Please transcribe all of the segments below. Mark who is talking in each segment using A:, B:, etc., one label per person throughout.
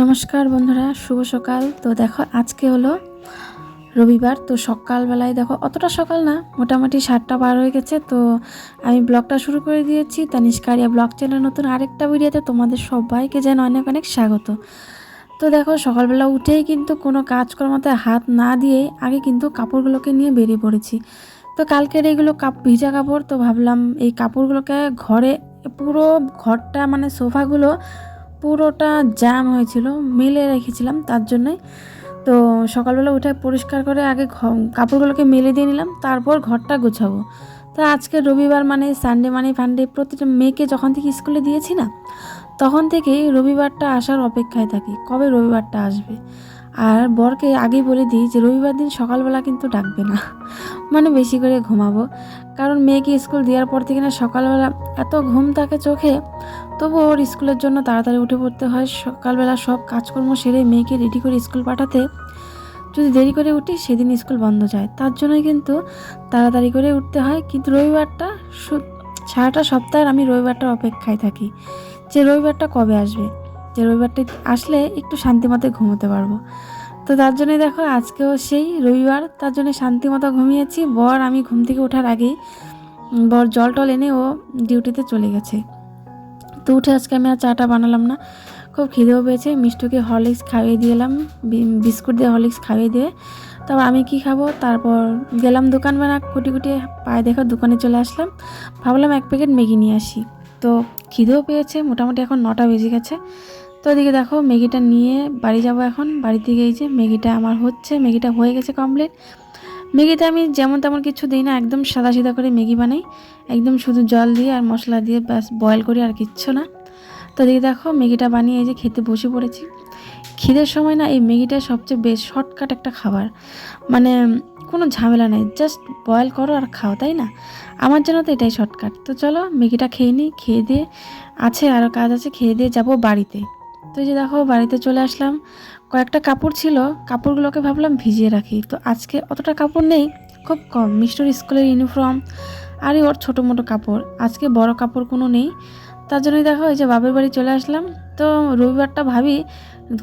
A: নমস্কার বন্ধুরা, শুভ সকাল। তো দেখো, আজকে হলো রবিবার, তো সকালবেলায় দেখো, অতটা সকাল না, মোটামুটি সাতটা পার হয়ে গেছে। তো আমি ব্লগটা শুরু করে দিয়েছি। তানিষ্কারিয়া ব্লগ চ্যানেল নতুন আরেকটা ভিডিওতে তোমাদের সবাইকে যেন অনেক অনেক স্বাগত। তো দেখো, সকালবেলা উঠেই কিন্তু কোনো কাজকর্মতে হাত না দিয়েই আগে কিন্তু কাপড়গুলোকে নিয়ে বেরিয়ে পড়েছি। তো কালকের এইগুলো কাপ, ভিজা কাপড়, তো ভাবলাম এই কাপড়গুলোকে ঘরে পুরো ঘরটা মানে সোফাগুলো পুরোটা জ্যাম হয়েছিল, মেলে রেখেছিলাম তার জন্যই তো সকালবেলা উঠে পরিষ্কার করে আগে কাপড়গুলোকে মেলে দিয়ে নিলাম, তারপর ঘরটা গোছাবো। তো আজকে রবিবার মানে সানডে মানে ফান্ডে প্রতিটা মেয়েকে যখন থেকে স্কুলে দিয়েছি না, তখন থেকেই রবিবারটা আসার অপেক্ষায় থাকি, কবে রবিবারটা আসবে? আর বরকে আগেই বলে দিই যে রবিবার দিন সকালবেলা কিন্তু ডাকবে না। মানে বেশি করে ঘুমাবো। কারণ মেয়েকে স্কুল দেওয়ার পর থেকে না সকালবেলা এত ঘুম থাকে চোখে, তবু ওর স্কুলের জন্য তাড়াতাড়ি উঠে পড়তে হয়। সকালবেলা সব কাজকর্ম সেরে মেয়েকে রেডি করে স্কুল পাঠাতে যদি দেরি করে উঠি, সেদিন স্কুল বন্ধ যায়। তার জন্যই কিন্তু তাড়াতাড়ি করে উঠতে হয়। কিন্তু রবিবারটা সারাটা সপ্তাহের আমি রবিবারটার অপেক্ষায় থাকি যে রবিবারটা কবে আসবে। যে রবিবারটা আসলে একটু শান্তি মতো ঘুমোতে পারব। তো তার জন্যই দেখো আজকেও সেই রবিবার, তার জন্য শান্তি মতো ঘুমিয়েছি। বর আমি ঘুম থেকে ওঠার আগেই বর জল টল এনে ও ডিউটিতে চলে গেছে। তো উঠে আজকে আমি আর চাটা বানালাম না। খুব খিদেও পেয়েছে, মিষ্টুকে হরলিক্স খাইয়ে দিলাম বিস্কুট দিয়ে হরলিক্স খাইয়ে দিয়ে। তারপর আমি কি খাব? তারপর গেলাম দোকান বানা কুটি কুটি পায়ে দেখো দোকানে চলে আসলাম। ভাবলাম এক প্যাকেট ম্যাগি নিয়ে আসি। তো খিদেও পেয়েছে, মোটামুটি এখন নটা বেজে গেছে। তো এদিকে দেখো, ম্যাগিটা নিয়ে বাড়ি যাব এখন। বাড়িতে গিয়ে যে ম্যাগিটা আমার হচ্ছে, ম্যাগিটা হয়ে গেছে কমপ্লিট ম্যাগিতে আমি যেমন তেমন কিছু দিই না, একদম সাদা সিধা করে ম্যাগি বানাই। একদম শুধু জল দিয়ে আর মশলা দিয়ে ব্যাস বয়েল করি আর কিচ্ছু না। তো এদিকে দেখো, ম্যাগিটা বানিয়ে এই যে খেতে বসে পড়েছি। খিদের সময় না এই ম্যাগিটা সবচেয়ে বেশ শর্টকাট একটা খাবার। মানে কোনো ঝামেলা নেই জাস্ট বয়েল করো আর খাও, তাই না? আমার জন্য তো এটাই শর্টকাট তো চলো ম্যাগিটা খেয়ে নিই, খেয়ে দিয়ে আছে আরও কাজ আছে, খেয়ে দিয়ে যাব বাড়িতে। তো এই যে দেখো বাড়িতে চলে আসলাম, কয়েকটা কাপড় ছিল, কাপড়গুলোকে ভাবলাম ভিজিয়ে রাখি। তো আজকে অতটা কাপড় নেই, খুব কম। মিষ্টর স্কুলের ইউনিফর্ম আর ওর ছোটো মোটো কাপড়। আজকে বড় কাপড় কোনো নেই। তার জন্যই দেখো এই যে বাপের বাড়ি চলে আসলাম। তো রবিবারটা ভাবি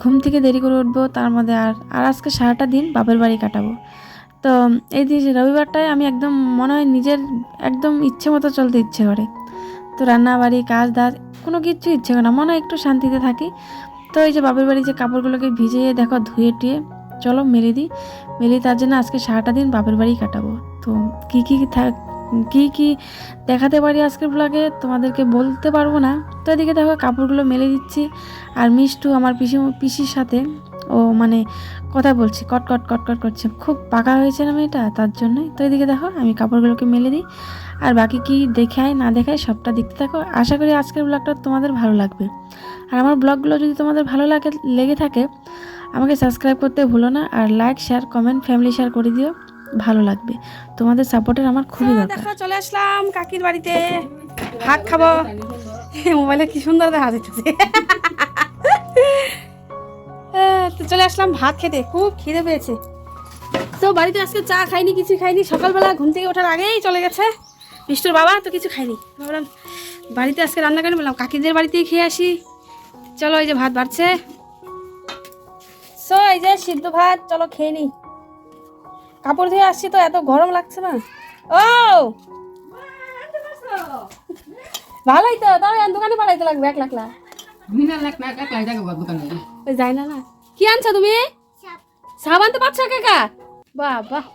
A: ঘুম থেকে দেরি করে উঠবো, তার মধ্যে আর আর আজকে সারাটা দিন বাপের বাড়ি কাটাবো। তো এই যে রবিবারটায় আমি একদম মনে হয় নিজের একদম ইচ্ছে মতো চলতে ইচ্ছে করে। তো রান্না, বাড়ি, কাজ, দাজ, কোনো কিচ্ছু ইচ্ছে করে না। মনে একটু শান্তিতে থাকি। তো এই যে বাপের বাড়ি যে কাপড়গুলোকে ভিজিয়ে দেখো, ধুয়ে টুয়ে, চলো মেলে দিই। মেলে তার জন্য আজকে সারাটা দিন বাপের বাড়ি কাটাবো। তো কী কী থাক কী কী দেখাতে পারি আজকের ব্লগে তোমাদেরকে বলতে পারব না। তো এদিকে দেখো, কাপড়গুলো মেলে দিচ্ছি। আর মিষ্টু, আমার পিসি পিসির সাথে ও মানে কথা বলছি কট কট কট কট করছে। খুব পাকা হয়েছে না মেয়েটা? তার জন্যই। তো এদিকে দেখো আমি কাপড়গুলোকে মেলে দিই। আর বাকি কি দেখায় না দেখায় সবটা দেখতে থাকো। আশা করি আজকের ব্লগটা তোমাদের ভালো লাগবে। আর আমার ব্লগগুলো যদি তোমাদের ভালো লাগে লেগে থাকে আমাকে সাবস্ক্রাইব করতে ভুলো না। আর like share comment family share করে দিও। ভালো লাগবে। তোমাদের সাপোর্টের আমার খুবই দরকার।
B: চলে আসলাম কাকির বাড়িতে। ভাত খাব। মোবাইলে কি সুন্দর দেখা যাচ্ছে। তো চলে আসলাম ভাত খেতে। খুব খিদে পেয়েছে। তো বাড়িতে আজকে চা খাইনি, কিছু খাইনি। সকালবেলা ঘুম থেকে ওঠার আগেই চলে গেছে। মিষ্টুর বাবা তো কিছু খাইনি। ভাবলাম বাড়িতে আজকে রান্না করে বললাম কাকিদের বাড়িতেই খেয়ে আসি। চলো এই যে ভাত বাড়ছে। সো এই যে সিদ্ধ ভাত, চলো খেয়ে নি। কাপড় ধুয়ে আসছি তো, এত গরম লাগছে না। ও! ভালোই তো, তাহলে দোকানে পাঠাইতে লাগবে, এক লাখ লাখ। ওই না কি আনছো তুমি? সাবান। তো পাচ্ছ কাকা বাহ বাহ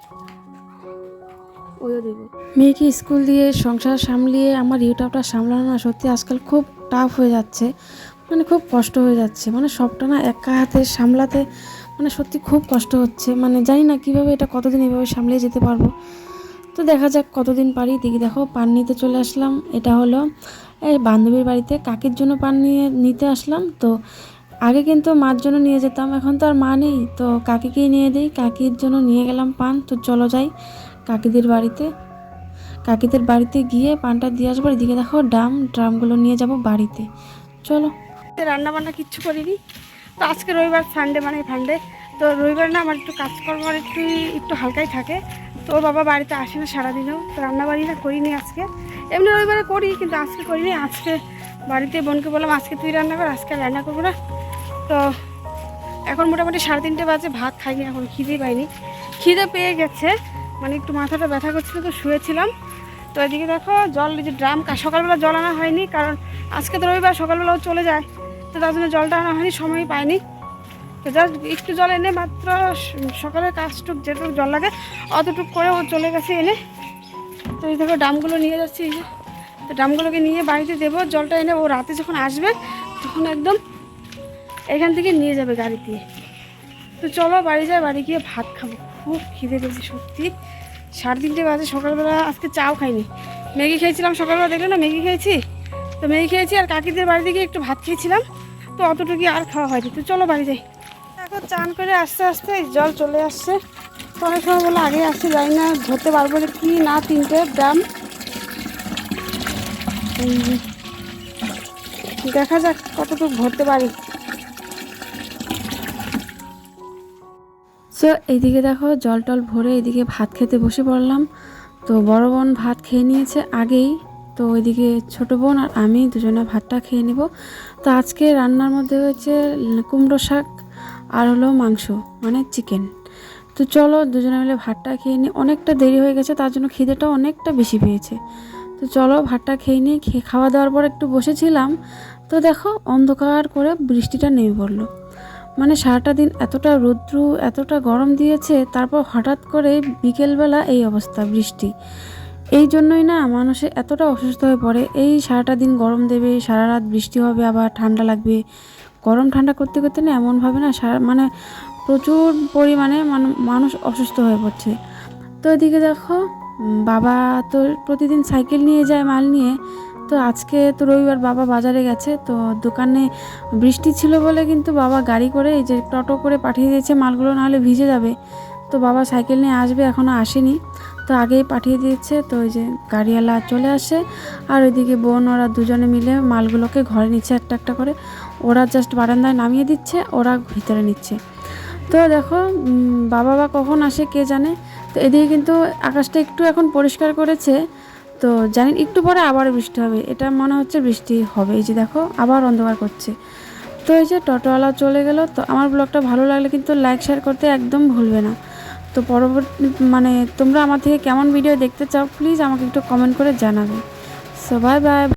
B: ওইও দেবো।
A: মেয়েকে স্কুল দিয়ে সংসার সামলিয়ে আমার ইউটিউবটা সামলানো না সত্যি আজকাল খুব টাফ হয়ে যাচ্ছে। মানে খুব কষ্ট হয়ে যাচ্ছে। মানে সবটা না একা হাতে সামলাতে মানে সত্যি খুব কষ্ট হচ্ছে। মানে জানি না কীভাবে এটা কতদিন এভাবে সামলিয়ে যেতে পারব। তো দেখা যাক কতদিন পারি। দেখি দেখো পান নিতে চলে আসলাম। এটা হলো এই বান্ধবীর বাড়িতে কাকির জন্য পান নিয়ে নিতে আসলাম। তো আগে কিন্তু মার জন্য নিয়ে যেতাম, এখন তো আর মা নেই। তো কাকিকেই নিয়ে দিই, কাকির জন্য নিয়ে গেলাম পান। তো চলো যাই কাকিদের বাড়িতে। কাকিদের বাড়িতে গিয়ে পানটা দিয়ে আসব। এদিকে দেখো ড্রাম, ড্রামগুলো নিয়ে যাব বাড়িতে। চলো।
B: রান্না বান্না কিচ্ছু করিনি। তো আজকে রবিবার সানডে মানে ফান্ডে তো রবিবার না আমার একটু কাজকর্ম একটু একটু হালকাই থাকে। তো বাবা বাড়িতে আসে না সারাদিনও। তো রান্না বাড়ি না করিনি আজকে। এমনি রবিবারে করি, কিন্তু আজকে করিনি। আজকে বাড়িতে বোনকে বললাম, আজকে তুই রান্না কর, আজকে রান্না করব না। তো এখন মোটামুটি সাড়ে তিনটে বাজে, ভাত খাইনি, এখন খিদে পাইনি। খিদে পেয়ে গেছে মানে একটু মাথাটা ব্যথা করছিল তো শুয়েছিলাম। তো এদিকে দেখো, জল যে ড্রাম সকালবেলা জল আনা হয়নি, কারণ আজকে তো রবিবার, সকালবেলাও চলে যায়। তো তার জন্য জলটা আনা হয়নি সময় পাইনি। তো জাস্ট একটু জল এনে মাত্র সকালের কাজটুক যেটুকু জল লাগে, অতটুক করে ও চলে গেছে এনে। তো এই দেখো ড্রামগুলো নিয়ে যাচ্ছি এই যে। তো ড্রামগুলোকে নিয়ে বাড়িতে দেবো, জলটা এনে ও রাতে যখন আসবে, তখন একদম এখান থেকে নিয়ে যাবে গাড়ি দিয়ে। তো চলো বাড়ি যাই, বাড়ি গিয়ে ভাত খাব। খুব খিদে পেয়েছে সত্যি। সাড়ে তিনটে বাজে, সকালবেলা আজকে চাও খাইনি। ম্যাগি খেয়েছিলাম সকালবেলা, দেখলে না ম্যাগি খেয়েছি? তো ম্যাগি খেয়েছি আর কাকিদের বাড়িতে গিয়ে একটু ভাত খেয়েছিলাম। তো অতটুকু আর খাওয়া হয়নি। তো চলো বাড়ি যাই। এখন চান করে আস্তে আস্তে জল চলে আসছে। তো অনেক সময় বলে আগে আসছে, জানি না ধরতে পারব যে কী না তিনটে ড্রাম দেখা যাক কতটুকু ভরতে পারি।
A: সো এইদিকে দেখো জল টল ভরে এইদিকে ভাত খেতে বসে পড়লাম। তো বড় বোন ভাত খেয়ে নিয়েছে আগেই। তো ওইদিকে ছোটো বোন আর আমি দুজনে ভাতটা খেয়ে নেব। তো আজকে রান্নার মধ্যে হয়েছে কুমড়ো শাক আর হলো মাংস মানে চিকেন। তো চলো দুজনে মিলে ভাতটা খেয়ে নিই। অনেকটা দেরি হয়ে গেছে, তার জন্য খিদেটা অনেকটা বেশি পেয়েছে। তো চলো ভাতটা খেয়ে নিই, খেয়ে খাওয়া দাওয়ার পর একটু বসেছিলাম। তো দেখো অন্ধকার করে বৃষ্টিটা নেমে পড়ল। মানে সারাটা দিন এতটা রৌদ্র, এতটা গরম দিয়েছে, তারপর হঠাৎ করে বিকেলবেলা এই অবস্থা, বৃষ্টি। এই জন্যই না মানুষে এতটা অসুস্থ হয়ে পড়ে। এই সারাটা দিন গরম দেবে, সারা রাত বৃষ্টি হবে, আবার ঠান্ডা লাগবে। গরম ঠান্ডা করতে করতে না এমনভাবে না সারা মানে প্রচুর পরিমাণে মানু- মানুষ অসুস্থ হয়ে পড়ছে। তো এদিকে দেখো বাবা তো প্রতিদিন সাইকেল নিয়ে যায় মাল নিয়ে। তো আজকে তো রবিবার বাবা বাজারে গেছে, তো দোকানে বৃষ্টি ছিল বলে কিন্তু বাবা গাড়ি করে এই যে টোটো করে পাঠিয়ে দিয়েছে, মালগুলো নাহলে ভিজে যাবে। তো বাবা সাইকেল নিয়ে আসবে এখনও আসেনি। তো আগেই পাঠিয়ে দিয়েছে, তো ওই যে গাড়িওয়ালা চলে আসে। আর ওইদিকে বোন, ওরা দুজনে মিলে মালগুলোকে ঘরে নিচ্ছে একটা একটা করে। ওরা জাস্ট বারান্দায় নামিয়ে দিচ্ছে, ওরা ভিতরে নিচ্ছে। তো দেখো বাবা বা কখন আসে কে জানে? তো এদিকে কিন্তু আকাশটা একটু এখন পরিষ্কার করেছে। তো জানেন, একটু পরে আবার বৃষ্টি হবে। এটা মনে হচ্ছে বৃষ্টি হবে। এই যে দেখো, আবার অন্ধকার করছে। তো এই যে টোটোওয়ালা চলে গেল। তো আমার ব্লগটা ভালো লাগলে কিন্তু লাইক, শেয়ার করতে একদম ভুলবে না। তো পরবর্তী মানে তোমরা আমার থেকে কেমন ভিডিও দেখতে চাও প্লিজ আমাকে একটু কমেন্ট করে জানাবে। So bye bye